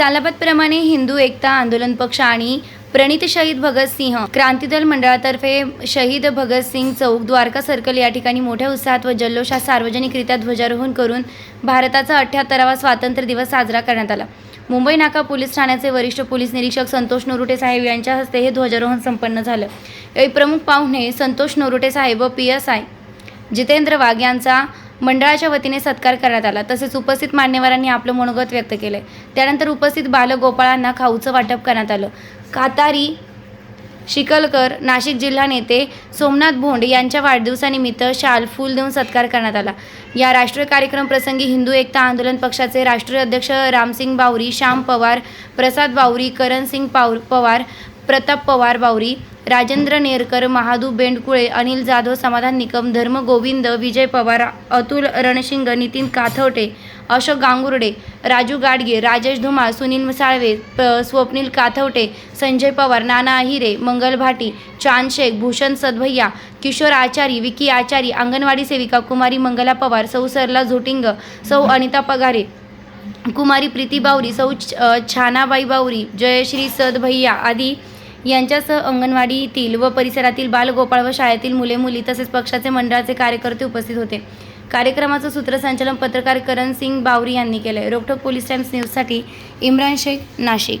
सालाबादप्रमाणे हिंदू एकता आंदोलन पक्ष आणि प्रणित शहीद भगतसिंह क्रांतीदल मंडळातर्फे शहीद भगतसिंग चौक द्वारका सर्कल या ठिकाणी मोठ्या उत्साहात व जल्लोषात सार्वजनिकरित्या ध्वजारोहण करून भारताचा अठ्ठ्याहत्तरावा स्वातंत्र्य दिवस साजरा करण्यात आला. मुंबई नाका पोलीस ठाण्याचे वरिष्ठ पोलीस निरीक्षक संतोष नोरुटे साहेब यांच्या हस्ते हे ध्वजारोहण संपन्न झालं. यावेळी प्रमुख पाहुणे संतोष नोरुटे साहेब व P S I. Jitendra Wagh यांचा मंडळाच्या वतीने सत्कार करण्यात आला. तसेच उपस्थित मान्यवरांनी आपलं मनोगत व्यक्त केले. त्यानंतर उपस्थित बालगोपाळांना खाऊचं वाटप करण्यात आलं. कातारी शिकलकर नाशिक जिल्हा नेते सोमनाथ भोंड यांच्या वाढदिवसानिमित्त शाल फूल देऊन सत्कार करण्यात आला. या राष्ट्रीय कार्यक्रम प्रसंगी हिंदू एकता आंदोलन पक्षाचे राष्ट्रीय अध्यक्ष रामसिंग बावरी श्याम पवार प्रसाद बावरी करणसिंग पाव पवार प्रताप पवार बावरी राजेंद्र नेरकर महादू बेंडकुळे अनिल जाधव समाधान निकम धर्म गोविंद विजय पवार अतुल रणशिंग नितीन काथवटे अशोक गांगुर्डे राजू गाडगे राजेश धुमाळ सुनील साळवे प स्वप्नील काथवटे संजय पवार नाना अहिरे मंगल भाटी चांद शेख भूषण सदभैया किशोर आचारी विकी आचारी अंगणवाडी सेविका कुमारी मंगला पवार सौ सरला झोटिंग सौ अनिता पगारे कुमारी प्रीती बावरी सौ छानाबाई बावरी जयश्री सदभैया आदी यांच्यासह अंगणवाडीतील व परिसरातील बालगोपाळ व शाळेतील मुले मुली तसेच पक्षाचे मंडळाचे कार्यकर्ते उपस्थित होते. कार्यक्रमाचं सूत्रसंचालन पत्रकार करण सिंग बावरी यांनी केलं रोकठोक पोलीस टाइम्स न्यूजसाठी इम्रान शेख नाशिक.